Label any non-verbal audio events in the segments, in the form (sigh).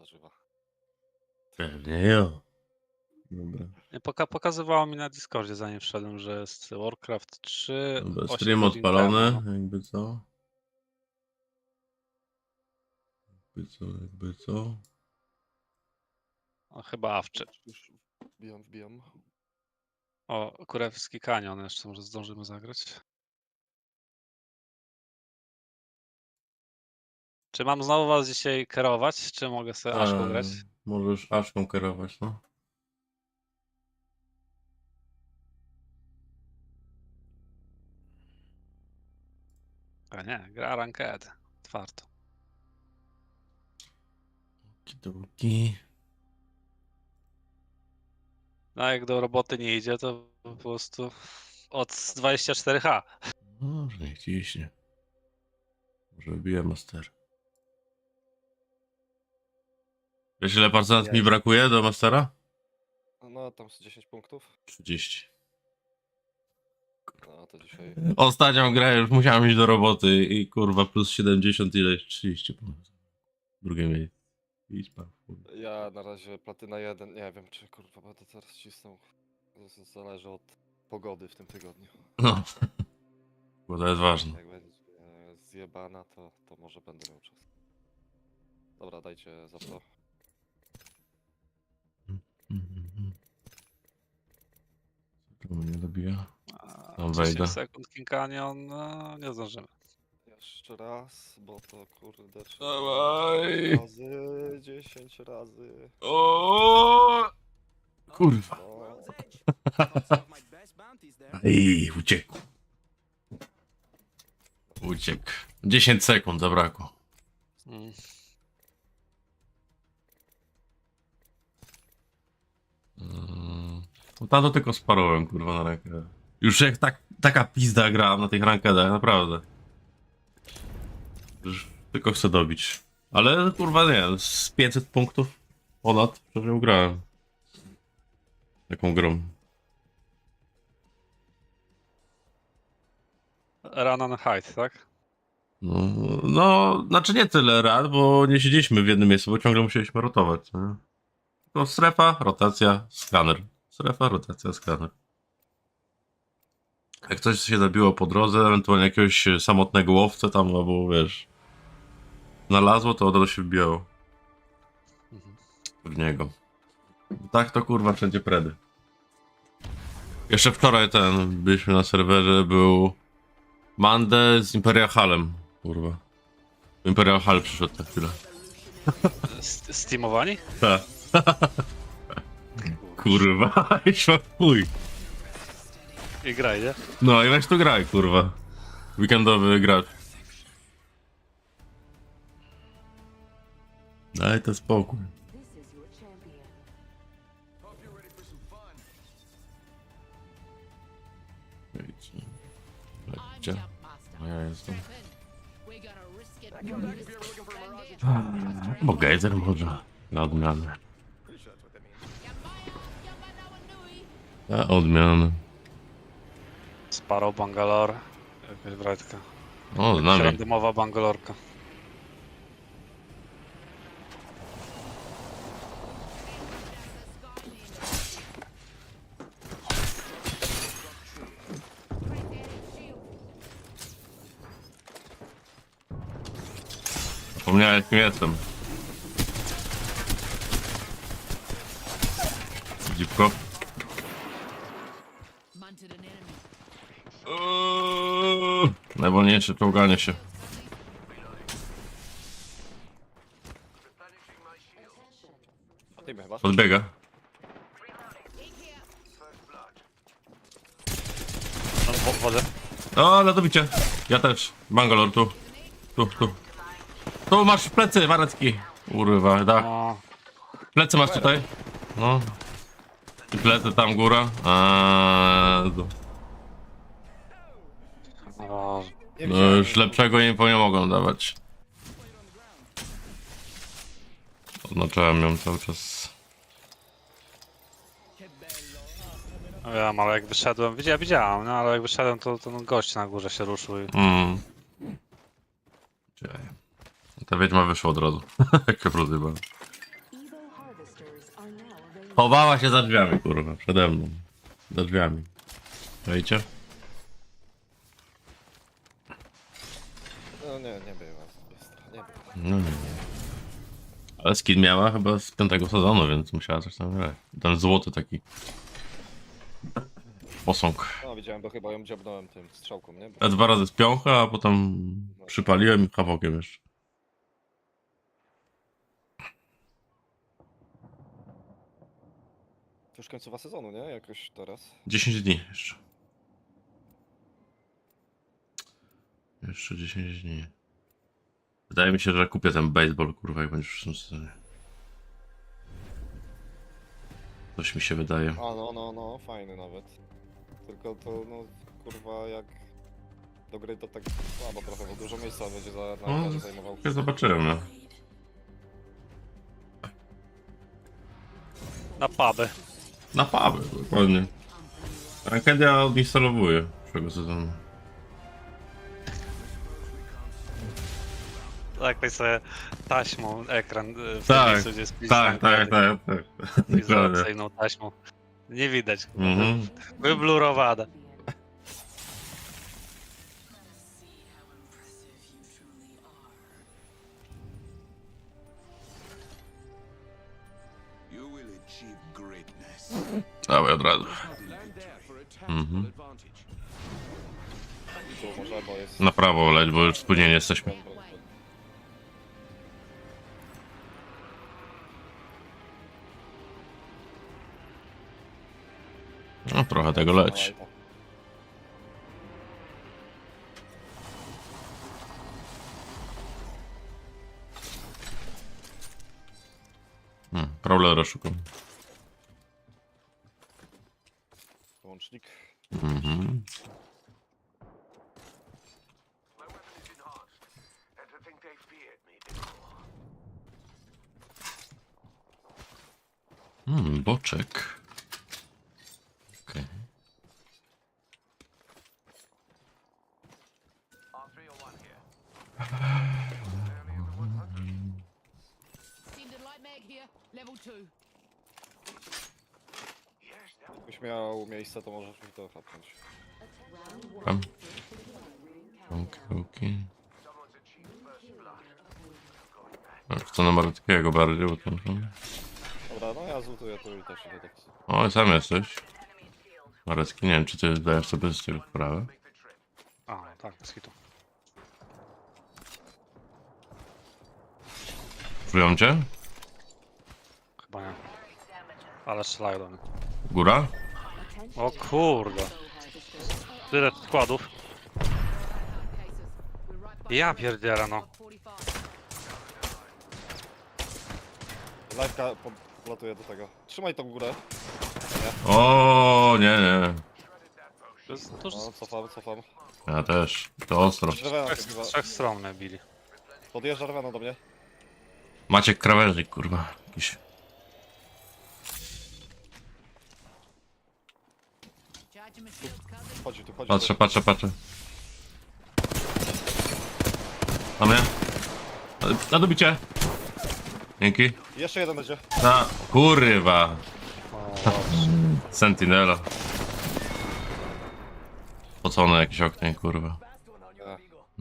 zażywa. Pewnie jo. Dobra. Nie, Poka pokazywało mi na Discordzie, zanim wszedłem, że jest Warcraft 3. Dobra, 8 stream odpalony, temu, no. jakby co. Jakby co, jakby co. O, chyba awczy. Już wbijam, wbijam. O, Kurewski Kanion jeszcze może zdążymy zagrać. Czy mam znowu was dzisiaj kierować, czy mogę sobie Aszką grać? Możesz Aszką kierować, no. A nie, gra ranked. Twardo. Kidoki. No jak do roboty nie idzie, to po prostu od 24H. Może niech ciśnie. Może wbiję master. Wiesz ile procent mi brakuje do mastera? No, tam z 10 punktów. 30. No, to dzisiaj... Ostatnią grę już musiałem iść do roboty i kurwa plus 70 ileś 30 punktów. Drugie miejsce. Pan. kurwa. Ja na razie platyna 1, nie wiem czy kurwa będę teraz cisnął. Z- Zależy od pogody w tym tygodniu. No. (laughs) Bo to jest ważne. Jak będzie e, zjebana, to, to może będę miał czas. Dobra, dajcie za to. Czemu mnie dobija? A No, 10 wejdę. sekund King Canyon, no nie zdążymy. Jeszcze raz, bo to kurde... trzeba Dawaj. 10 razy, 10 razy. O! Kurwa. No, (laughs) Ej, uciekł. Uciekł. 10 sekund zabrakło. Mm. Mm. No tam to tylko sparowałem, kurwa, na rękę. Już jak tak, taka pizda gra na tych rankedach, naprawdę. Już tylko chcę dobić. Ale kurwa nie, z 500 punktów ponad prawie ugrałem. Jaką grą? Run on height, tak? No, no, znaczy nie tyle rad, bo nie siedzieliśmy w jednym miejscu, bo ciągle musieliśmy rotować. Nie? Tylko strefa, rotacja, skaner. Strefa, rotacja, skaner. Jak coś się zabiło po drodze, ewentualnie jakiegoś samotnego łowcę tam, albo wiesz, znalazło, to od razu się wbijało w niego. Tak to kurwa wszędzie predy. Jeszcze wczoraj ten, byliśmy na serwerze, był Mande z Imperial Hallem, kurwa. Imperial Hall przyszedł na chwilę. (laughs) St- Steamowani? Tak. (laughs) Kurwa, (laughs) i chuj. I graj, nie? No i weź tu graj, kurwa. Weekendowy gracz. Daj to spokój. This is your champion. Wiecie. Gdzie? No ja jestem. Bo gejzer może. Na odmianę. Na odmianę. Sparrow Bangalore. Jakaś brajtka. O, z nami. Randomowa Bangalorka. Zapomniałem kim jestem. Dzipko. Eee, Najwolniejsze czołganie się. Odejmę chyba. Podbiega. No, wo- wodę. O, na dobicie. Ja też. Bangalore, tu. Tu, tu. Tu masz plecy, Marecki. Urwa, da. O, Plecy masz tutaj. No. I plecy tam góra. A, o, no już lepszego info nie mogą dawać. Oznaczałem ją cały czas. no wiem, ale jak wyszedłem, widziałem, widziałem, no ale jak wyszedłem, to ten gość na górze się ruszył i Mm. Czekaj. Ta wiedźma wyszła od razu. (laughs) Jak się rozjebała. Chowała się za drzwiami, kurwa, przede mną. Za drzwiami. Wejdzie? Nie, nie była bystra, nie była. No nie. Ale skin miała chyba z piątego sezonu, więc musiała coś tam grać. Ten złoty taki. Posąg. No widziałem, bo chyba ją dziabnąłem tym strzałką, nie? Bo... Ja dwa razy z piącha, a potem przypaliłem i kawokiem jeszcze. To już końcowa sezonu, nie? Jakoś teraz. 10 dni jeszcze. Jeszcze 10 dni. Wydaje mi się, że kupię ten baseball, kurwa, jak będzie w przyszłym sezonie. Coś mi się wydaje. A no, no, no, fajny nawet. Tylko to, no, kurwa, jak do gry to tak słabo trochę, bo dużo miejsca będzie za, na No, razie zajmował. Ja zobaczyłem, no. Na puby. Na puby, dokładnie. Ranked ja odinstalowuję przyszłego sezonu. Tak, sobie taśmą ekran y, w Tak, miejscu, gdzie jest Tak, tak, tak, tak. (laughs) Izolacyjną taśmą. Nie widać. Mhm. Wyblurowana. Dawaj od razu. Mhm. Na prawo leć, bo już spóźnieni jesteśmy. No trochę tego leci. Hmm, Prowlera szukam. Łącznik. Mhm. Hmm, boczek. Miejsce, to możesz mi to chapnąć. Tam. Okej, okej. Tak, Chcę na Mareckiego bardziej, bo tam są... Dobra, no ja zlutuję tu i też idę tak. O, sam jesteś. Marecki, nie wiem, czy ty zdajesz sobie z tego sprawę. A, tak, z hitu. Czują cię? Chyba nie. Ale strzelają do mnie. Góra? O kurde. Tyle składów. Ja pierdzielę no. 45. Live'ka podlatuje do tego. Trzymaj tą górę. O, nie, nie. To jest, to No, cofam, cofam. Ja też. To ostro. Drewena trzech, z stron mnie bili. Podjeżdża Rewena do mnie. Maciek krawężnik, kurwa. Jakiś. Tu, Patrzę, patrzę, patrzę. Na mnie? Na dobicie. Dzięki. Jeszcze jeden będzie. Na, kurwa. Sentinela. Pocone jakieś oknie, kurwa.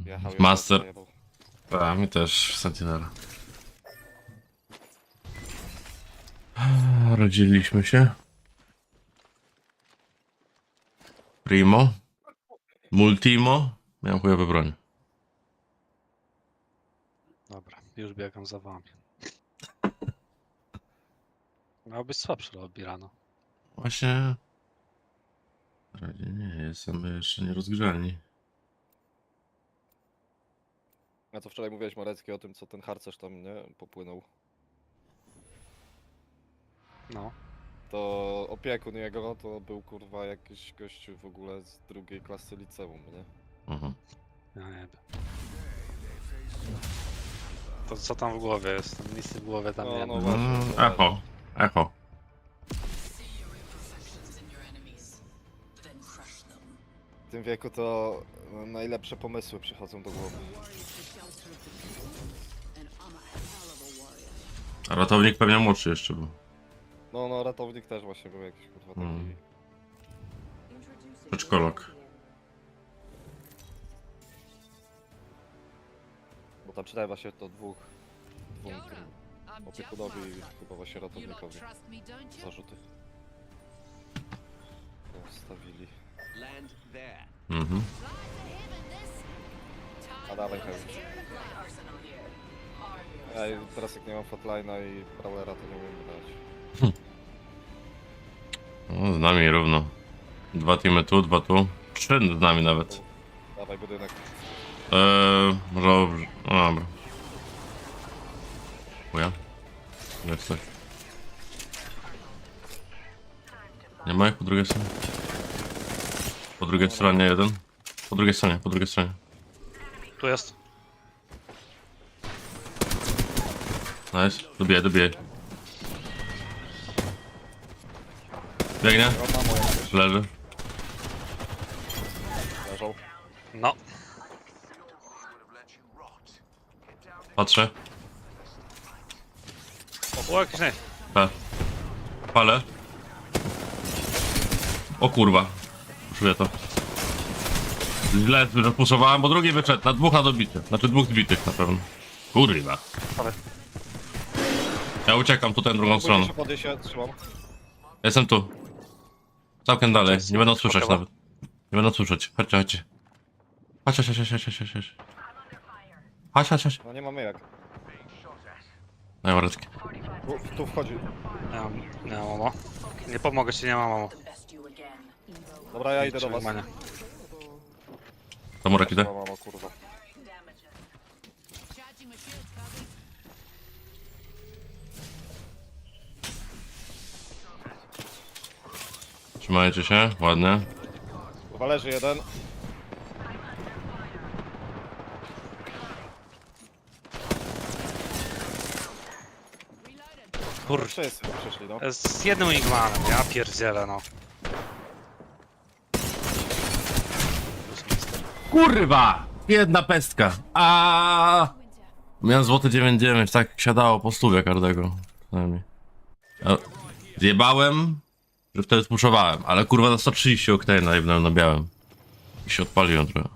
Jechał Master. zajebał. A, mi też Sentinela. Rodziliśmy się. Primo. Multimo. Miałem chujowe broń. Dobra, już biegam za wami. Miał być słabszy lobby rano. Właśnie... Na razie nie, jestem jeszcze nie rozgrzani. A co wczoraj mówiłeś Morecki o tym, co ten harcerz tam, nie? Popłynął. No. To opiekun jego to był kurwa jakiś gościu w ogóle z drugiej klasy liceum, nie? Mhm. Ja nie wiem. To co tam w głowie jest? Nic w głowie tam No, nie no ma. właśnie. Mm, to- echo. Echo. W tym wieku to no, najlepsze pomysły przychodzą do głowy. A ratownik pewnie młodszy jeszcze był. No, no, ratownik też właśnie był jakiś kurwa taki. Mm. Przedszkolak. Bo tam czytałem właśnie to dwóch, Yoda, tym opiekunowi i chyba właśnie ratownikowi zarzuty. Postawili. Mhm. A apart. Ja i teraz jak nie mam flatline'a i brawlera to nie umiem grać. No, z nami równo. Dwa teamy tu, dwa tu. Trzy z nami nawet. Dawaj budynek. Eee, może... No dobra. Chuja. Jest coś. Nie ma ich po drugiej stronie? Po drugiej stronie jeden. Po drugiej stronie, po drugiej stronie. Tu jest. Nice. Dobiję, dobiję. Biegnie. Jakieś Leży. leżą. No. Patrzę. O, jakiś nie. P. Palę. O kurwa. Czuję to. Źle zapuszowałem, bo drugi wyszedł. Na dwóch na dobity. Znaczy dwóch zbitych na pewno. Kurwa. Ja uciekam tutaj drugą Próbuję stroną. się podnieść, ja trzymam. Jestem tu. Całkiem dalej. Nie będą słyszeć Spoko. nawet. Nie będą słyszeć. Chodźcie, chodźcie. Chodź, chodź, chodź, chodź, chodź, chodź, chodź. Chodź, chodź, chodź. No nie mamy jak. Daj łaretki. Tu, tu wchodzi. Nie mam, nie mam mamo. Nie pomogę ci, nie mam mamo. Dobra, ja idę do was. Trzymania. To murek idę. Mamo, kurwa. Trzymajcie się, ładnie. Kurwa leży jeden. Kur... Wszyscy tu przyszli, no. Z jednym Wingmanem, ja pierdzielę, no. Kurwa! Jedna pestka. A. Miałem złoty 99, tak siadało po stówie każdego. Przynajmniej. A, Zjebałem, że wtedy spuszowałem, ale kurwa za 130 oktana jebnąłem na białym. I się odpaliłem trochę.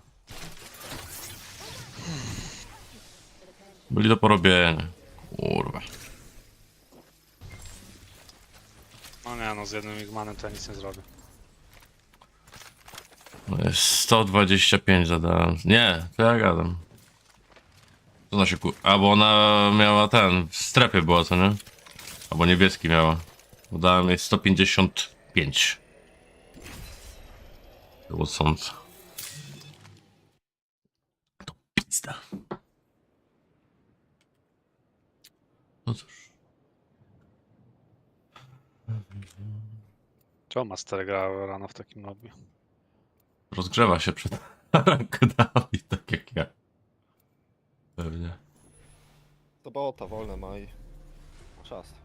Byli do porobienia. Kurwa. No nie no, z jednym Wingmanem to ja nic nie zrobię. No jest 125 zadałem. Nie, to ja gadam. Co ona się ku... A, bo ona miała ten, w strefie była, co nie? Albo niebieski miała. Bo Dałem jej 155. Było sąd. To pizda. No cóż. Czemu Master gra rano w takim lobby? Rozgrzewa się przed (laughs) rankedami, tak jak ja. Pewnie. Sobota, wolne ma i czas.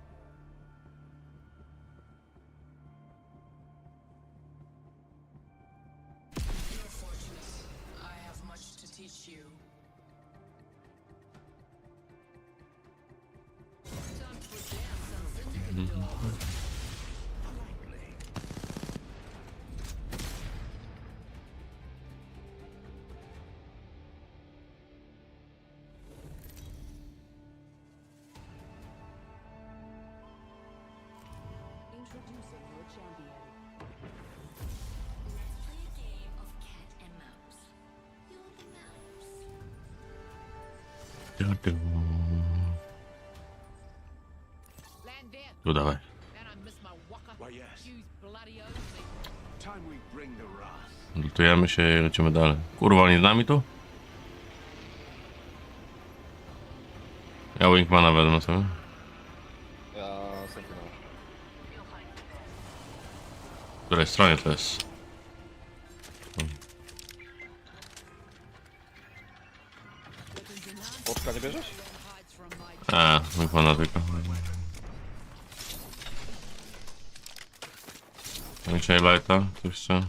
Bring the wrath. Lutujemy się i lecimy dalej. Kurwa, oni z nami tu? Ja Wingmana wezmę sobie. Ja Sentinel. W której stronie to jest? Poczka nie bierzesz? A, Wingmana tylko. Dzisiaj lighta, coś chce?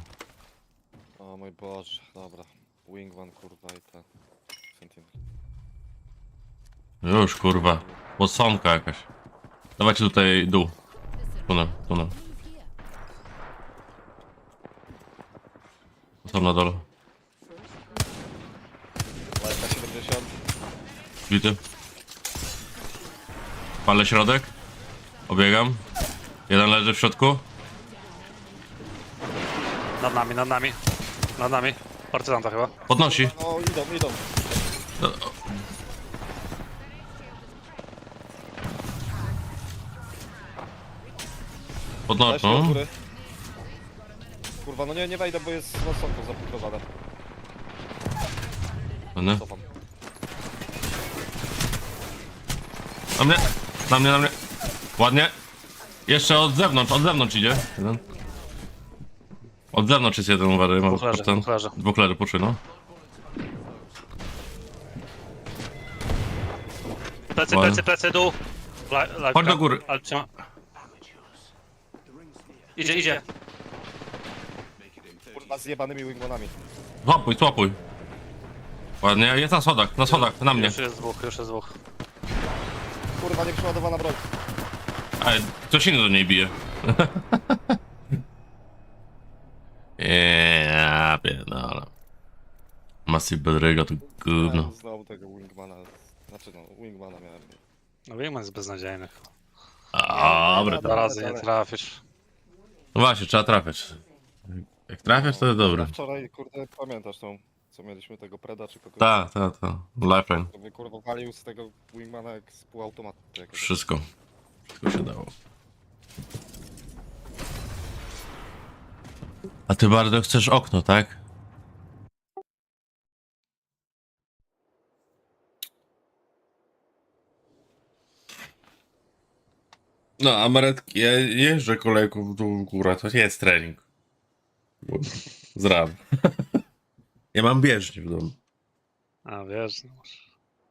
O mój Boże, dobra. Wingman kurwa i ten. Sentinel. Już kurwa. Podsąka jakaś. Dawajcie tutaj dół. Tunel, tunel. Tam na dole. Lajka 70. Bity. Palę środek. Obiegam. Jeden leży w środku. Nad nami, nad nami. Nad nami. Partyzanta chyba. Podnosi. No idą, idą. Podnosi. Leśne od No. góry. Kurwa, no nie, nie wejdę, bo jest wysoko zapukowane. Będę. Cofam. Na mnie. Na mnie, na mnie. Ładnie. Jeszcze od zewnątrz, od zewnątrz idzie. Jeden. Od zewnątrz jest jeden, uważaj. mam Dwóch leży, dwóch leży. Dwóch leży, no. Plecy, Ładnie. plecy, plecy, dół. La, Chodź do góry. Ale trzyma. Idzie, idzie. Kurwa, z jebanymi wingmanami. Złapuj, złapuj. Ładnie, jest na schodach, na schodach, na mnie. Już jest dwóch, już jest dwóch. Kurwa, nieprzeładowana broń. Ej, ktoś inny do niej bije. (laughs) Ja pierdolę. Massive Bedryga to gówno. Miałem Znowu tego wingmana. Znaczy no, wingmana miałem. No Wingman jest beznadziejny. Dobra, Dwa razy nie trafisz. no właśnie, trzeba trafiać. Jak trafiasz, to jest dobre. Wczoraj, kurde, pamiętasz tą, co mieliśmy tego Preda czy kogoś? Tak, tak, tak. Lifeline. To by kurwa walił z tego wingmana jak z półautomatu. jakiegoś. Wszystko. Wszystko się dało. A ty bardzo chcesz okno, tak? No, amaretki, ja jeżdżę kolejką w dół w górę, to nie jest trening. Z ram. (laughs) ja mam bieżnię w domu. A wiesz, no.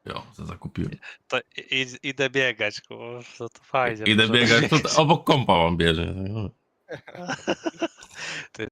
Jo, to zakupiłem. To i, i- idę biegać, kurwa, to, to fajnie. Idę może- biegać, tutaj obok kompa mam bieżnię. (laughs) (laughs) Ty,